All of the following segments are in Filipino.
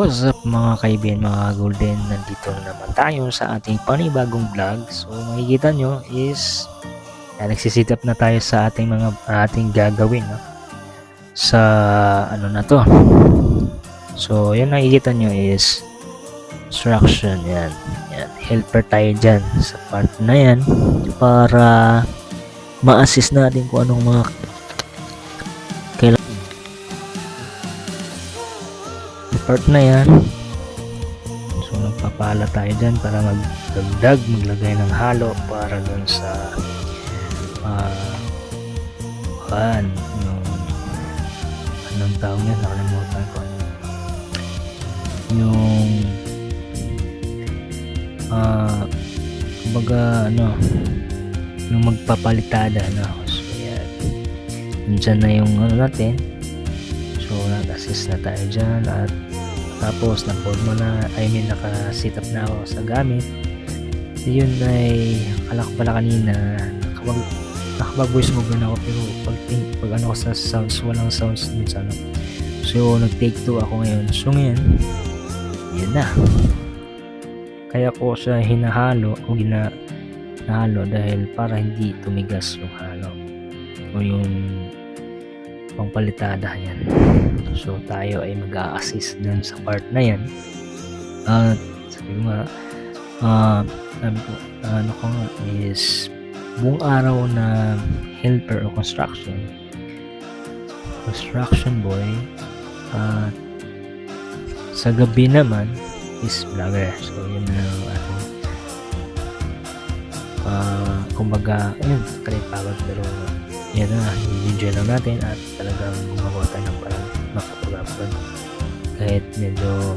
What's up mga kaibigan, mga golden? Nandito na naman tayo sa ating panibagong vlog. So makikita nyo is uh, nagsisit up na tayo sa ating mga ating gagawin no? sa ano na to. So yan nakikita nyo is instruction yan. yan. Helper tayo dyan sa part na yan para ma-assist natin kung anong mga part na yan. So nagpapala tayo dyan para magdagdag maglagay ng halo para dun sa ah uh, yung anong tawag yan nakalimutan ko. Yung ah kumbaga ano yung magpapalitada no so yan Nandyan na yung ano natin. So nag-assist na tayo dyan at tapos na-forma na I mean naka-sit up na ako sa gamit. Yun ay akala ko pala kanina nakapag nakapag voice over na ako pero pag, think, pag ano ko sa sounds walang sounds dun sa ano. So nag take 2 ako ngayon. So ngayon yun na. Kaya ko siya hinahalo o gina nahalo dahil para hindi tumigas yung halo. O yung pangpalitada yan. So tayo ay mag-a-assist dun sa part na yan. At sabi ko nga ah sabi ko ano ko nga is buong araw na helper o construction. Construction boy. At sa gabi naman is vlogger. So yun na ang ating ah kumbaga ayun kaya pagod pero yan na enjoy lang natin at talagang gumawa tayo ng parang makapag-upload. Kahit medyo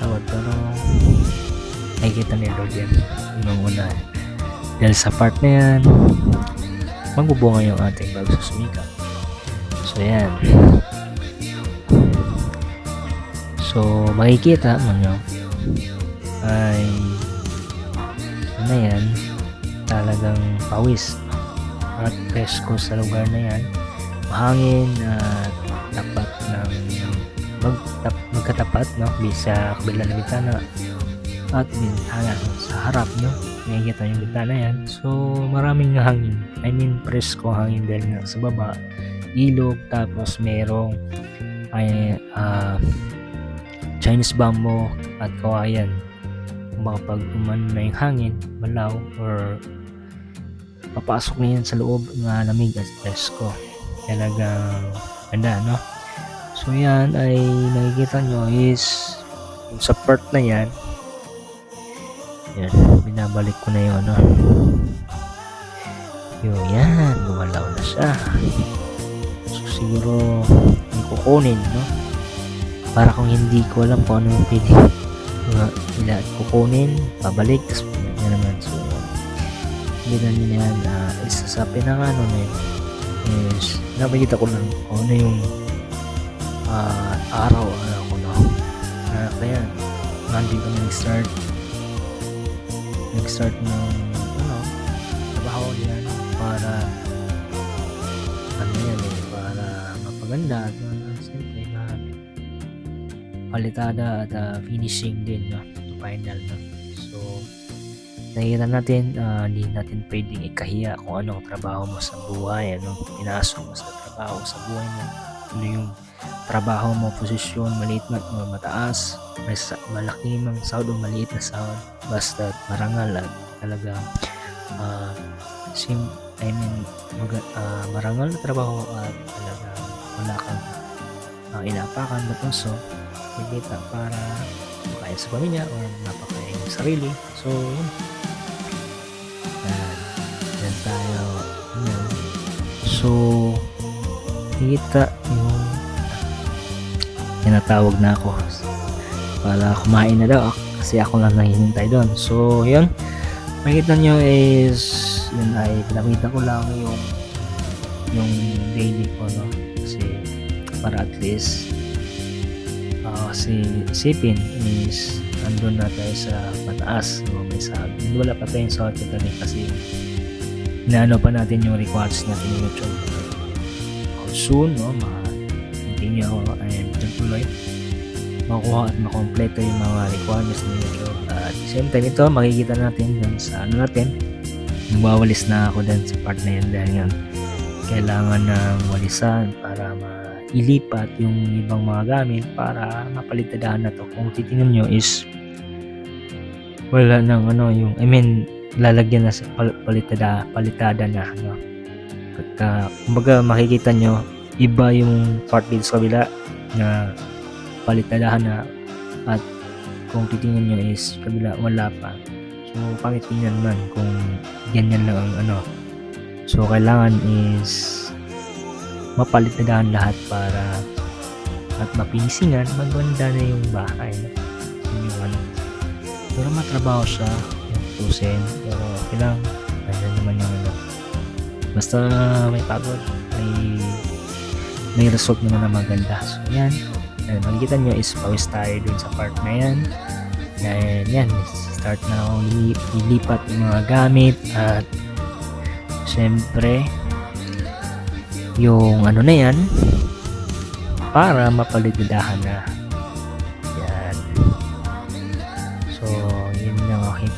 tawad pero nakikita ni Lord yan yung una. Dahil sa part na yan magbubunga yung ating pagsusumikap so yan. So makikita mo nyo ay ano yan? Talagang pawis at presko sa lugar na yan mahangin at tapat ng magtap, magkatapat no? Sa kabila ng bintana at bintana sa harap no? Nakikita yung bintana yan. So maraming hangin. I mean presko hangin dahil nga sa baba. Ilog tapos merong ay ah, Chinese bamboo at kawayan. Makapag umano na yung hangin malaw or papasok na yan sa loob ng lamig at presko. Talagang ganda no? So yan ay nakikita nyo is yung sa part na yan yan binabalik ko na yun ano yung yan gumalaw na siya. So siguro may kukunin no? Para kung hindi ko alam kung ano yung pwede mga ila kukunin pabalik tapos na nyo yan uh, isa sa pinangano na is napakita ko lang kung ano yung ah, araw ano ko no uh, kaya Monday kami nag-start nag-start ng ano trabaho yan para ano yan eh para mapaganda at uh, siyempre na palitada at uh, finishing din no final no. So nakikita natin ah, hindi natin pwedeng ikahiya kung ano ang trabaho mo sa buhay ano pinasok mo sa trabaho sa buhay mo. Ano yung trabaho mo posisyon maliit man o mataas may sa, malaki mang sahod o maliit na sahod basta marangal at talaga ah, sim I mean mag, ah, marangal na trabaho at talaga wala kang uh, inapakan but also kita para makain sa pamilya o napakain sa sarili. So yun so kita yung tinatawag na ako. Para kumain na daw kasi ako lang nanghihintay doon. So yun. Makikita nyo is yun ay pinakita ko lang yung yung daily ko no? Kasi para at least ah, si sipin is andun na tayo sa mataas no? May hindi wala pa tayong sahod totally kasi inaano pa natin yung rewards natin yung YouTube soon no ma continue ako and tuloy makuha at makompleto yung mga requirements ni YouTube. At same time ito, makikita natin dun sa ano natin, magwawalis na ako dun sa part na yun dahil nga kailangan ng walisan para mailipat yung ibang mga gamit para mapalitadahan na to. Kung titingnan nyo is wala nang ano yung I mean lalagyan na sa pal- palitada palitada na no pagka kumbaga makikita nyo iba yung part dito sa kabila na palitadahan na at kung titingnan nyo is kabila wala pa. So pangit tingnan man kung ganyan lang ang ano. So kailangan is mapalitadahan lahat para at mapinisingan maganda na yung bahay? Yun ano. Pero matrabaho siya yung tusin pero okay lang. Nandiyan naman yung ano. Basta may pagod may may result naman na maganda. So yan. Ayan, makikita nyo is pawis tayo dun sa part na yan. Dahil yan start na akong li- ilipat yung mga gamit at syempre yung ano na yan para mapalididahan na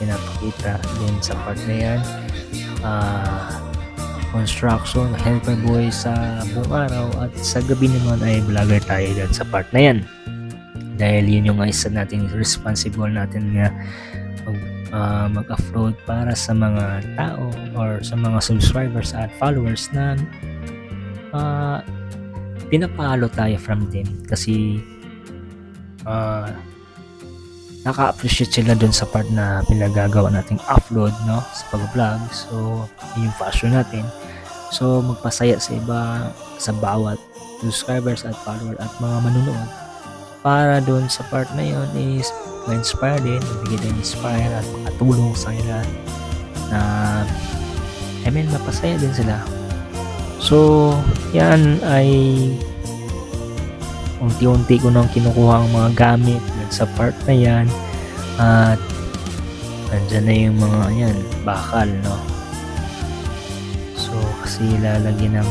pinapakita din sa part na yan. Ah construction helper boy sa buong araw at sa gabi naman ay vlogger tayo dyan sa part na yan. Dahil yun yung isa nating responsible natin nga mag, ah, mag-upload para sa mga tao or sa mga subscribers at followers na ah pinapalo tayo from them. Kasi ah naka-appreciate sila dun sa part na pinagagawa nating upload no sa pag-vlog. So yun yung passion natin. So magpasaya sa iba sa bawat subscribers at follower at mga manunood para dun sa part na yun is ma-inspire din bigyan din inspire at makatulong sa kanila na I mean mapasaya din sila. So yan ay unti-unti ko nang kinukuha ang mga gamit sa part na yan. At andyan na yung mga yan bakal no? So kasi lalagyan ng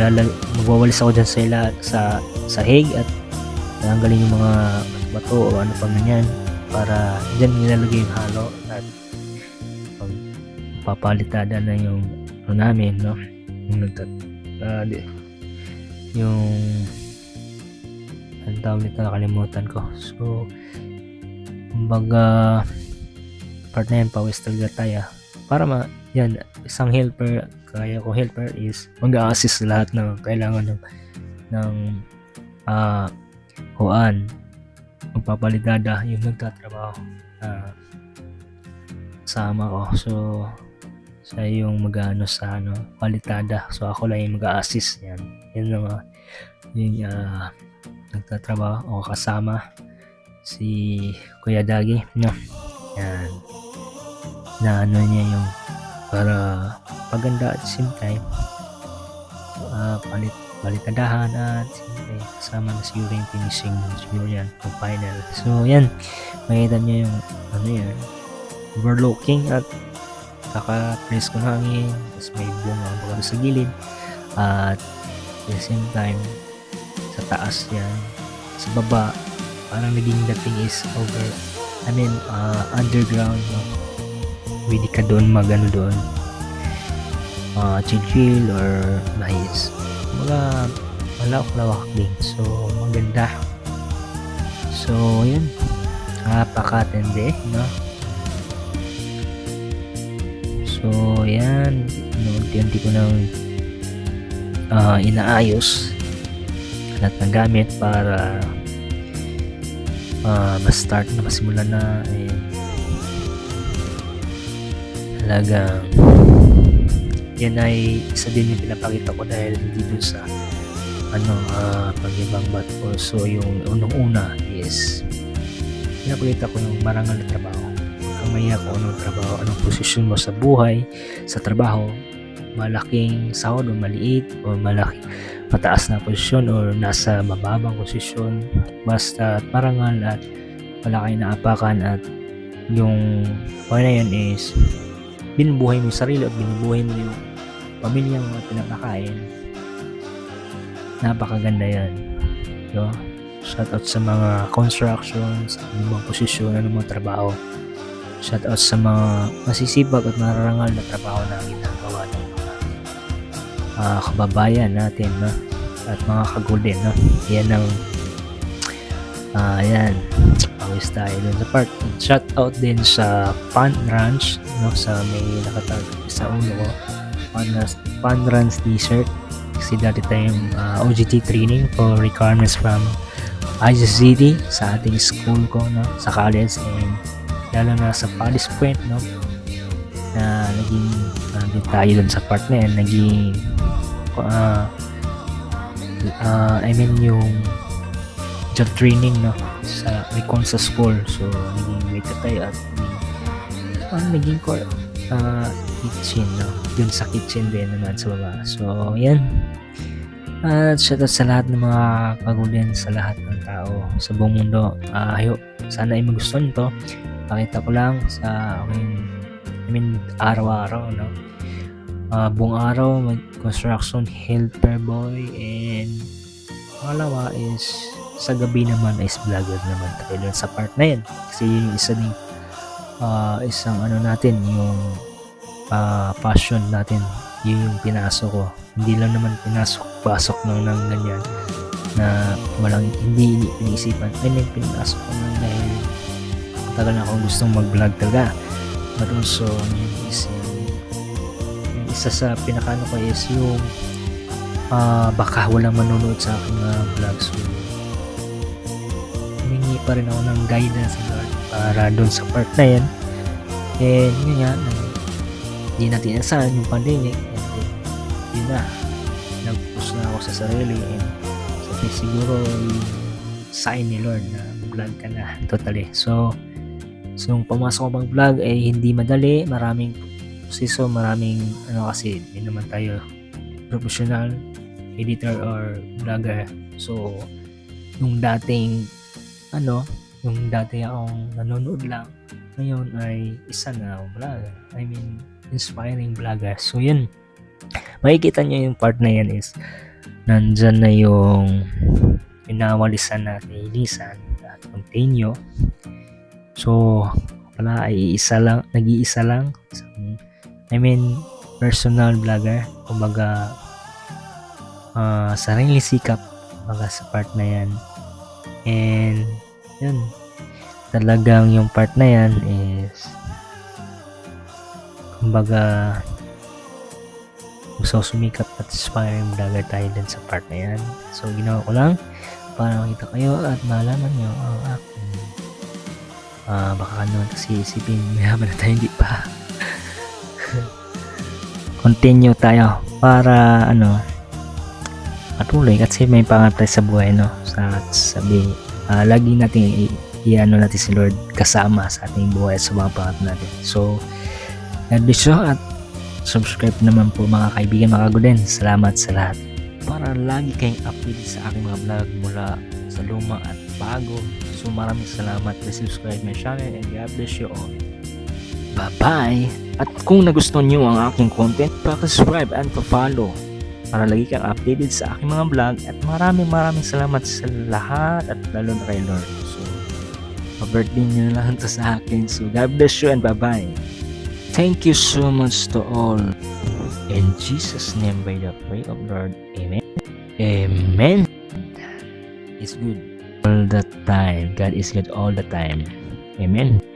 lalag, magwawalis ako dyan sa ila sa sahig at tanggalin yung mga bato o ano pa man yan para dyan nilalagay yung halo at pag papalitada na yung ano namin no? Yung nagtat di- yung ang tawag nito nakalimutan ko. So kumbaga part na yan pawis talaga tayo. Para ma yan isang helper kaya ko helper is mag-assist lahat ng kailangan ng ng ah kuan magpapalidada yung nagtatrabaho ah sama ko. So siya yung mag-ano sa ano palitada. So ako lang yung mag-assist yan. Yun mga yung ah, nagtatrabaho o kasama si Kuya Dagi no? Yan. Na ano niya yung para paganda at same time ah, palit balitadahan at siyempre kasama na siguro yung finishing siguro yan yung final. So yan. Makita niyo yung ano yan overlooking at saka press ko ng hangin tapos may bunga baga sa gilid at at the same time sa taas yan sa baba parang naging dating is over I mean uh, underground no? pwede ka doon magano doon uh, chill or mais mga malawak-lawak din. So maganda. So yun. Napakatindi no? So yan. Unti-unti ko nang ah, inaayos lahat ng gamit para ah, ma-start na masimulan na and talagang yan ay isa din yung pinapakita ko dahil hindi dun sa ano ah pag-ibang but also yung unang-una is pinapakita ko yung marangal na trabaho. Kamaya kung anong trabaho anong posisyon mo sa buhay sa trabaho malaking sahod o maliit o malaki mataas na posisyon o nasa mababang posisyon. Basta parangal at wala kayo naapakan at yung point na yun is binubuhay mo yung sarili at binubuhay mo yung pamilya mo at pinapakain. Napakaganda yan. So, Shout out sa mga constructions, anumang posisyon, anumang trabaho. Shout out sa mga masisipag at mararangal na trabaho na mga ah, kababayan natin no? at mga kagulin. No? Yan ang ah yan pawis tayo dun sa part shout out din sa Pan Ranch no sa may nakatag sa ulo ko Pan, Pan Ranch t-shirt kasi dati tayong ah, OGT training for requirements from IGCT sa ating school ko no sa college and lalo na sa Palace Point no na naging uh, din tayo dun sa part na yan naging ah ah, I mean yung job training no sa Recon sa school. So naging waiter tayo at ano naging ko ah, kitchen no yun sa kitchen din naman sa baba. So yan at shout out sa lahat ng mga kagulian sa lahat ng tao sa buong mundo. Ah, ayo sana ay magustuhan to. Pakita ko lang sa aking I mean araw-araw no? Ah, buong araw construction helper boy and pangalawa is sa gabi naman is vlogger naman tayo dun sa part na yan kasi yun yung isa ding ah, isang ano natin yung ah, passion natin. Yun yung pinasok ko. Hindi lang naman pinasok pasok lang ng ganyan na walang hindi ini- iniisipan. I mean pinasok ko lang dahil tagal na akong gustong mag vlog talaga also ano yun is yung, yung isa sa pinakano ko is yung ah, baka walang manonood sa aking mga vlog. So humingi pa rin ako ng guidance sa Lord para doon sa part na yan and yun nga hindi natin inasahan yung pandemic and then yun na nag-push na ako sa sarili and sabi siguro yung sign ni Lord na vlog ka na totally. So so yung pumasok ko pang vlog ay hindi madali. Maraming proseso maraming ano kasi hindi naman tayo professional editor or vlogger. So yung dating ano yung dati akong nanonood lang ngayon ay isa na akong vlogger I mean inspiring vlogger. So yun. Makikita nyo yung part na yan is nandyan na yung pinawalisan natin ilisan at continue so wala ay isa lang nag-iisa lang. I mean personal vlogger kumbaga ah sarili sikap kumbaga sa part na yan. And yun. Talagang yung part na yan is kumbaga gusto ko sumikat at aspiring vlogger tayo din sa part na yan. So ginawa ko lang para makita kayo at malaman nyo ang ah baka ka naman kasi isipin mayaman na tayo hindi pa. Continue tayo para ano patuloy kasi may pangarap tayo sa buhay no? Sa sabi ah, lagi natin i-ano natin si Lord kasama sa ating buhay sa mga pangarap natin. So God bless you at subscribe naman po mga kaibigan mga kagulen. Salamat sa lahat. Para lagi kayong update sa aking mga vlog mula sa luma at bago so maraming salamat na subscribe my channel and God bless you all bye bye at kung nagustuhan nyo ang aking content pa-subscribe and pa-follow para lagi kang updated sa aking mga vlog at maraming maraming salamat sa lahat at lalo na kay Lord so pa-birthday nyo lang to sa akin so God bless you and bye bye Thank you so much to all. In Jesus' name, by the prayer of Lord. Amen. Amen. It's good all the time. God is good all the time. Amen.